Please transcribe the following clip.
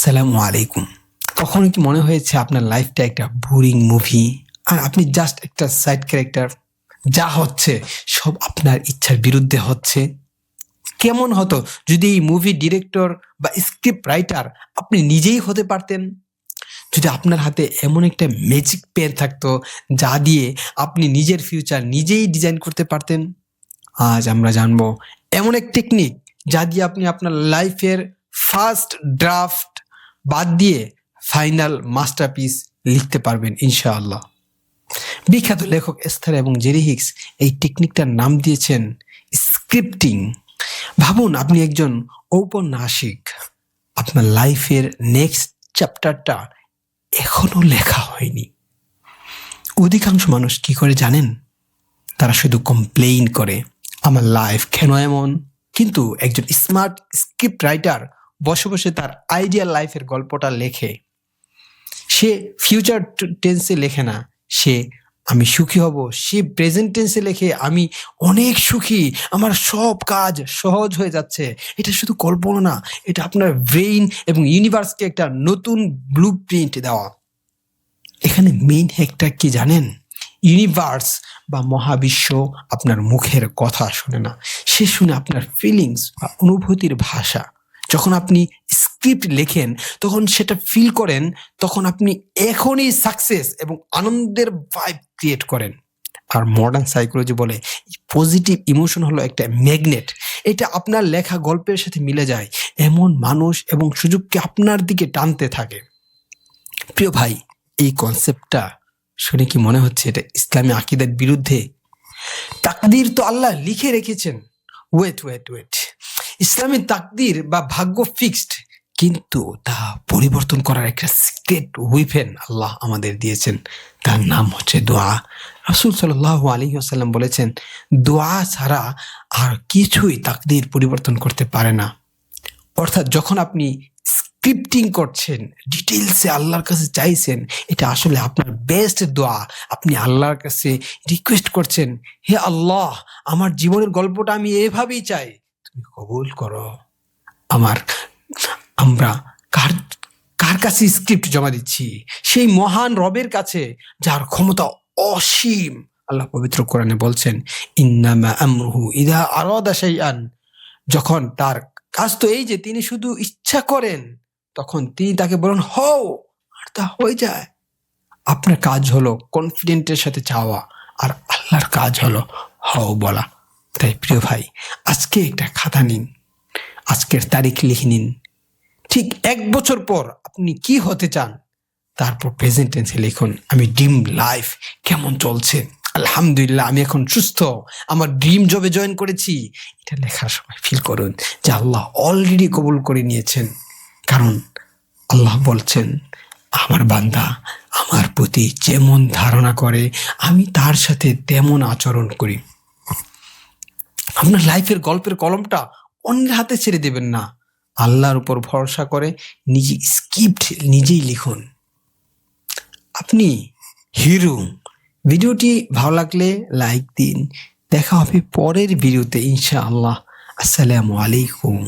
আসসালামু আলাইকুম। কখনো কি মনে হয়েছে আপনার লাইফটা একটা বোরিং মুভি আর আপনি জাস্ট একটা সাইড ক্যারেক্টার যা হচ্ছে, সব আপনার ইচ্ছার বিরুদ্ধে হচ্ছে? কেমন হতো যদি এই মুভি ডিরেক্টর বা স্ক্রিপ্ট রাইটার আপনি নিজেই হতে পারতেন? যদি আপনার হাতে এমন একটা ম্যাজিক পেন থাকতো, যা দিয়ে আপনি নিজের ফিউচার নিজেই ডিজাইন করতে পারতেন? আজ আমরা জানব এমন এক টেকনিক যা দিয়ে আপনি আপনার লাইফের ফার্স্ট ড্রাফট বাদ দিয়ে ফাইনাল মাস্টারপিস লিখতে পারবেন, ইনশাআল্লাহ। বিখ্যাত লেখক এস্থার এবং জেরি হিক্স এই টেকনিকটার নাম দিয়েছেন স্ক্রিপ্টিং। ভাবুন, আপনি একজন ঔপন্যাসিক। আপনার লাইফের নেক্সট চ্যাপ্টারটা এখনও লেখা হয়নি। অধিকাংশ মানুষ কি করে জানেন? তারা শুধু কমপ্লেইন করে, আমার লাইফ কেন এমন? কিন্তু একজন স্মার্ট স্ক্রিপ্ট রাইটার বসে বসে তার আইডিয়াল লাইফের গল্পটা লেখে। সে ফিউচার টেন্সে লেখে না। সে, আমি সুখী হব। সে প্রেজেন্ট টেন্সে লেখে, আমি অনেক সুখী। আমার সব কাজ সহজ হয়ে যাচ্ছে। এটা শুধু কল্পনা না, এটা আপনার ব্রেইন এবং ইউনিভার্সকে একটা নতুন ব্লু প্রিন্ট দেওয়া। এখানে মেইন হ্যাকটা কি জানেন? ইউনিভার্স বা মহাবিশ্ব আপনার মুখের কথা শুনে না। সে শুনে আপনার ফিলিংস বা অনুভূতির ভাষা। যখন আপনি স্ক্রিপ্ট লেখেন, তখন সেটা ফিল করেন, তখন আপনি এখনই সাকসেস এবং আনন্দের ভাইব ক্রিয়েট করেন। আর মডার্ন সাইকোলজি বলে পজিটিভ ইমোশন হলো একটা ম্যাগনেট এটা আপনার লেখা গল্পের সাথে মিলে যায়। এমন মানুষ এবং সুযোগকে আপনার দিকে টানতে থাকে। প্রিয় ভাই, এই কনসেপ্টটা শুনে কি মনে হচ্ছে এটা ইসলামী আকিদের বিরুদ্ধে? তাকদির তো আল্লাহ লিখে রেখেছেন। ওয়েট ওয়েট ওয়েট ইসলামী তাকদির বা ভাগ্য ফিক্সড কিন্তু তা পরিবর্তন করার একটা সিক্রেট উইফেন আল্লাহ আমাদের দিয়েছেন। তার নাম হচ্ছে দোয়া। রাসুল সাল্লাহ আলী আসাল্লাম বলেছেন, দোয়া ছাড়া আর কিছুই তাকদির পরিবর্তন করতে পারে না। অর্থাৎ যখন আপনি স্ক্রিপ্টিং করছেন ডিটেলসে আল্লাহর কাছে চাইছেন, এটা আসলে আপনার বেস্ট দোয়া। আপনি আল্লাহর কাছে রিকোয়েস্ট করছেন, হে আল্লাহ, আমার জীবনের গল্পটা আমি এভাবেই চাই। তুমি কবুল করো। আমার, আমরা কার কার কাছে স্ক্রিপ্ট জমা দিচ্ছি? সেই মহান রবের কাছে, যার ক্ষমতা অসীম। আল্লাহ পবিত্র কোরআনে বলছেন, ইন্নামা আমরুহু ইদা আরাদা শাইআন। যখন তার কাজ তো এই যে, তিনি শুধু ইচ্ছা করেন, তখন তিনি তাকে বলেন, হও, আর তা হয়ে যায়। আপনার কাজ হলো কনফিডেন্টের সাথে চাওয়া, আর আল্লাহর কাজ হলো হও বলা। তাই প্রিয় ভাই, আজকে একটা খাতা নিন। আজকের তারিখ লিখে নিন। ঠিক এক বছর পর আপনি কি হতে চান? তারপর প্রেজেন্ট টেন্সে লিখুন, আমি ড্রিম লাইফ কেমন চলছে? আলহামদুলিল্লাহ, আমি এখন সুস্থ। আমার ড্রিম জবে জয়েন করেছি। এটা লেখার সময় ফিল করুন যে আল্লাহ অলরেডি কবুল করে নিয়েছেন। কারণ আল্লাহ বলছেন, আমার বান্দা আমার প্রতি যেমন ধারণা করে, আমি তার সাথে তেমন আচরণ করি। আপনার লাইফের গল্পের কলমটা অন্যের হাতে ছেড়ে দেবেন না। আল্লাহর উপর ভরসা করে নিজে স্ক্রিপ্ট নিজেই লিখুন। আপনি হিরো। ভিডিওটি ভালো লাগলে লাইক দিন। দেখা হবে পরের ভিডিওতে ইনশাআল্লাহ। আসসালামু আলাইকুম।